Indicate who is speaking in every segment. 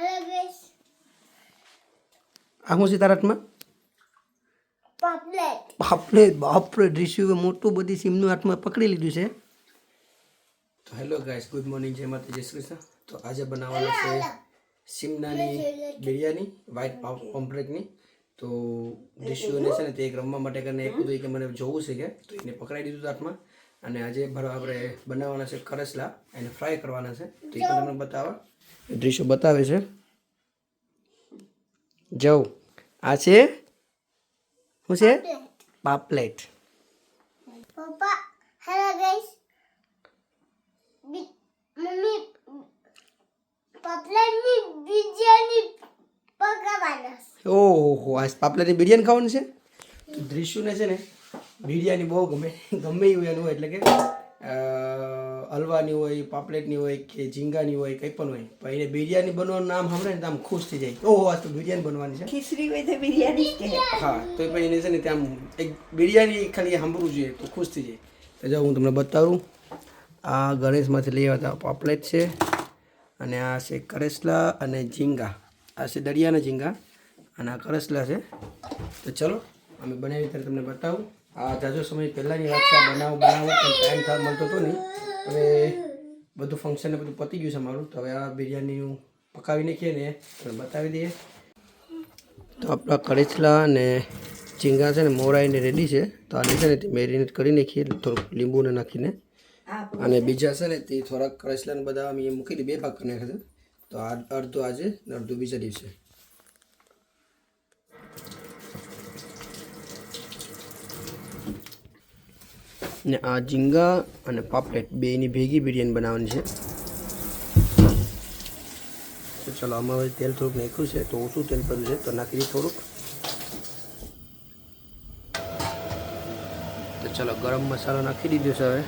Speaker 1: Hello guys
Speaker 2: આ શું છે તારા હાથમાં?
Speaker 1: પાપલેટ
Speaker 2: બાપરે બાપરે ડ્રીસ્યુએ મોટું બધી સિમનું હાથમાં પકડી લીધું છે. તો હેલો ગાઈસ ગુડ મોર્નિંગ જય માતા જય શ્રી કૃષ્ણ. તો આજે બનાવવાનું છે સિમનાની બિરયાની વ્હાઈટ પોમ્પ્લેટની તો ડ્રીસ્યુને છે ને તે એક રમવા માટે કરીને એક હતું કે મને જોવું છે કે તો એને પકડાઈ દીધું હાથમાં. અને આજે આપણે બનાવવાના છે કરસલા. એને ફ્રાય કરવાના છે. તો એ પણ તમને બતાવો ડ્રીસ્યુ બતાવે છે. જવું. આ છે? શું છે? પાપલેટ. ઓહો આજ પાપલેટની બિરયાની ખાવાની છે? દ્રિશુને છે ને બિરયાની બહુ ગમે ગમે એવું એનું હોય એટલે કે હલવાની હોય પાપલેટની હોય કે ઝીંગાની હોય કંઈ પણ હોય. પણ એને બિરયાની બનવાનું નામ સાંભળે ને તો આમ ખુશ થઈ જાય ઓહો આજ તો બિરયાની બનવાની છે.
Speaker 3: ખીચડી હોય તો બિરયાની
Speaker 2: હા તો એ પછી એને છે ને ત્યાં એક બિરયાની ખાલી સાંભળવું જોઈએ તો ખુશ થઈ જાય. તો જો હું તમને બતાવું. આ ગણેશમાંથી લઈ આવ્યા હતા પાપલેટ છે અને આ છે કરેસલા અને ઝીંગા. આ છે દરિયાના ઝીંગા અને આ કરસલા છે. તો ચલો અમે બનાવી ત્યારે તમને બતાવું. આ જાજો સમય પહેલાંની વાત છે, આ બનાવો બનાવો પણ ટાઈમ થવા મળતો હતો નહીં. હવે બધું ફંક્શન બધું પતી ગયું છે મારું. તો હવે આ બિરયાની હું પકાવી નાખીએ ને તમને બતાવી દઈએ. તો આપણા કરેચલા અને ચીંગા છે ને, મોરાઈને રેડી છે. તો આને છે ને તે મેરિનેટ કરી નાખીએ થોડુંક લીંબુને નાખીને. અને બીજા છે ને તે થોડાક કરેચલાને બધા અમે મૂકી દઈએ બે ભાગ કરી નાખ્યા તો આ અડધું આજે ને અડધું બીજા દિવસે. ને આ ઝીંગા અને પાપલેટ બેની ભેગી બિરયાની બનાવવાની છે. તો ચાલો, આમાં હવે તેલ થોડુંક નાખ્યું છે, તો ઓછું તેલ પડ્યું છે, તો નાખી થોડુંક. તો ચાલો, ગરમ મસાલો નાખી દીધો છે હવે.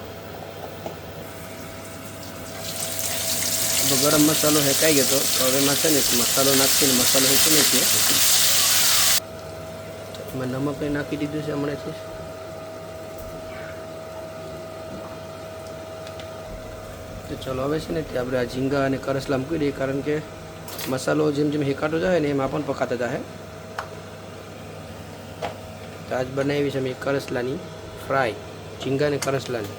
Speaker 2: તો ગરમ મસાલો હેકાઈ ગયો તો હવે એમાં છે ને મસાલો નાખીને મસાલો હેકી નાખીએ. એમાં નમક નાખી દીધું છે હમણાંથી. તો ચલો હવે છે ને તે આપણે આ ઝીંગા અને કરસલા મૂકી દઈએ, કારણ કે મસાલો જેમ જેમ હેકાતો જાય ને એમાં પણ પકાતા જાય. તો આજ બનાવી છે મેં કરસલાની ફ્રાય, ઝીંગા અને કરસલાની.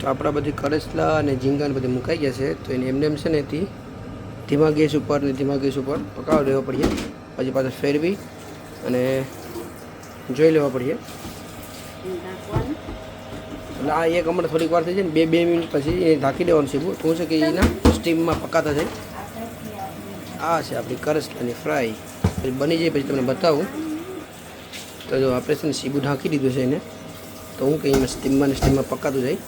Speaker 2: તો આપણા બધી કરસલા અને ઝીંગા ને બધી મુકાઈ ગયા છે, તો એને એમને એમ છે ને તે ધીમા ગેસ ઉપર ને ધીમા ગેસ ઉપર પકાવી લેવા પડીએ. પછી પાછા ફેરવી અને જોઈ લેવા પડીએ. એટલે આ એક હમણાં થોડીક વાર થઈ જાય ને, બે બે મિનિટ પછી એ ઢાંકી દેવાનું છે શું છે કે એના સ્ટીમમાં પકાતા છે આ છે આપણી કરસલાની ફ્રાય. પછી બની જાય, પછી તમને બતાવું. તો જો આપણે છે ને સીબુ ઢાંકી દીધું છે એને, તો હું કે એમાં સ્ટીમમાં સ્ટીમમાં પકાતું જાય.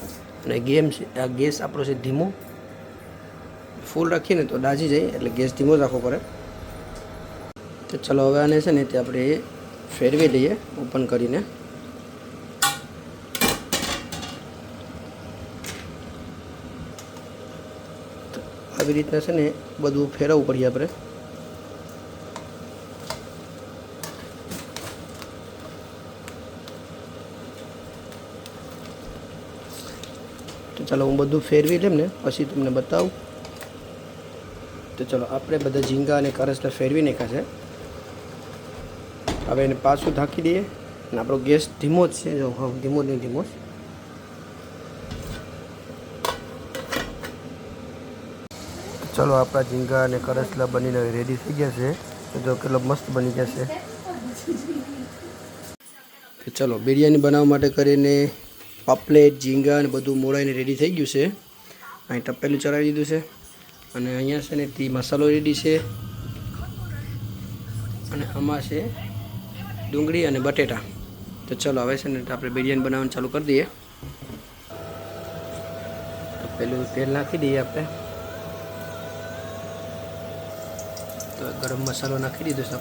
Speaker 2: અને ગેમ છે, આ ગેસ આપણો છે ધીમો. ફૂલ રાખીએ ને તો દાજી જાય, એટલે ગેસ ધીમો રાખવો પડે. તો ચલો હવે આને છે ને તે આપણે ફેરવી લઈએ, ઓપન કરીને. આવી રીતના છે ને બધું ફેરવવું પડીએ આપણે. તો ચાલો હું બધું ફેરવી લેમ ને, પછી તમને બતાવું. તો ચલો આપણે બધા ઝીંગા અને કરસને ફેરવી નાખ્યા છે. હવે એને પાછું ઢાંકી દઈએ. અને આપણો ગેસ ધીમો જ છે. જો, હા, ધીમો નહીં, ધીમો જ. ચલો, આપણા ઝીંગા અને કરસલા બનીને રેડી થઈ ગયા છે. તો જો કેટલો મસ્ત બની જશે તો ચલો, બિરયાની બનાવવા માટે કરીને પાપલેટ, ઝીંગા અને બધું મોડાઈને રેડી થઈ ગયું છે. અહીં તપેલું ચડાવી દીધું છે. અને અહીંયા છે ને તે મસાલો રેડી છે. અને આમાં છે ડુંગળી અને બટેટા. તો ચલો, હવે છે ને આપણે બિરયાની બનાવવાનું ચાલુ કરી દઈએ. તો પેલું તેલ નાખી દઈએ આપણે. ગરમ મસાલો નાખી દીધો છે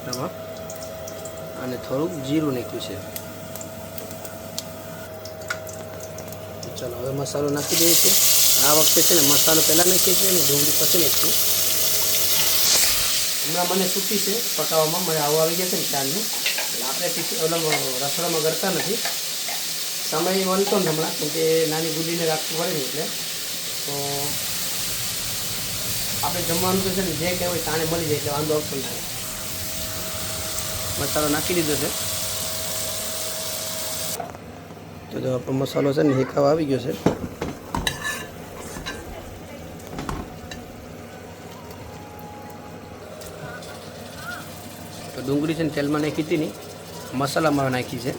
Speaker 2: અને થોડુંક જીરું નાખ્યું છે. ચાલો, હવે મસાલો નાખી દઈએ છીએ. આ વખતે છે ને મસાલો પહેલાં નાખીએ છીએ અને ડુંગળી પછી નાખીએ. હમણાં મને સૂકી છે પકાવવામાં, મને આવું આવી ગયા છે ને ચાલનું આપણે ટીચર ઓલા રસોડામાં કરતા નથી. સમય મળતો ને હમણાં, કેમ કે નાની ગુલીને રાખવું પડે ને એટલે. તો આપણે જમવાનું તો છે ને જે કહેવાય હોય તાણે મળી જાય એટલે વાંધો આવતો નથી. મસાલો નાખી દીધો છે. તો જો આપણો મસાલો છે ને હેકાવા આવી ગયો છે. તો ડુંગળી છે ને તેલમાં નાખી હતી નહીં મસાલામાં નાખી છે.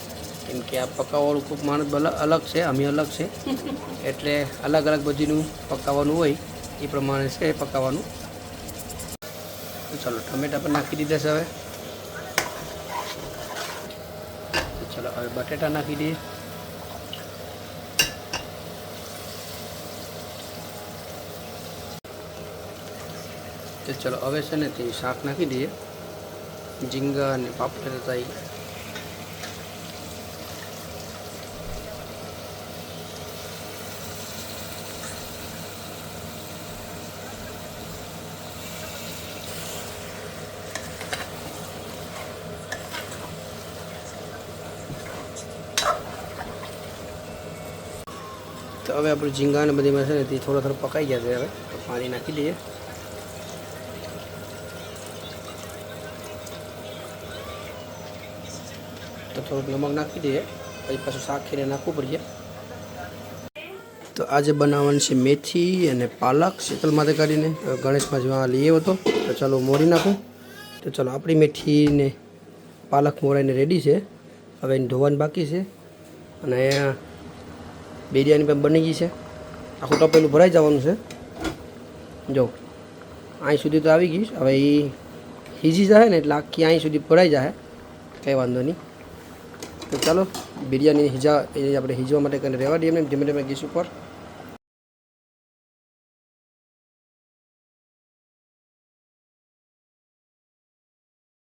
Speaker 2: કેમ કે આ પકાવવાનું ખૂબ માણસ અલગ છે અમે અલગ છે. એટલે અલગ અલગ બધીનું પકાવવાનું હોય. એ પ્રમાણે છે પકાવવાનું. ચાલો, ટમેટા પણ નાખી દીધા છે હવે. ચાલો, હવે બટેટા નાખી દઈએ. તો ચાલો, હવે છે ને તે શાક નાખી દઈએ. ઝીંગા અને પાપડ હતા તો હવે આપણે ઝીંગા અને બધીમાં છે ને તે થોડા થોડા પકાઈ ગયા છે હવે. પાણી નાખી દઈએ. તો થોડુંક નમક નાખી દઈએ. પછી પાછું શાક ખીરે નાખવું પડીએ. તો આજે બનાવવાની છે મેથી અને પાલક શીતલ માટે કરીને ગણેશમાં જેવા લઈ આવ્યો હતો. તો ચાલો મોરી નાખું. તો ચાલો આપણી મેથી ને પાલક મોરાઈને રેડી છે. હવે એને ધોવાની બાકી છે. અને અહીંયા બિરયાની પણ બની ગઈ છે. આખું તપેલું ભરાઈ જવાનું છે. જો અહીં સુધી તો આવી ગઈ હવે એ હીજી જાય ને એટલે આખી અહીં સુધી ભરાઈ જાય કંઈ વાંધો નહીં. તો ચાલો, બિરયાની હિજા, એ આપણે હિજવા માટે કરીને રહેવા દઈએ એમને, ધીમે ધીમે ગેસ ઉપર.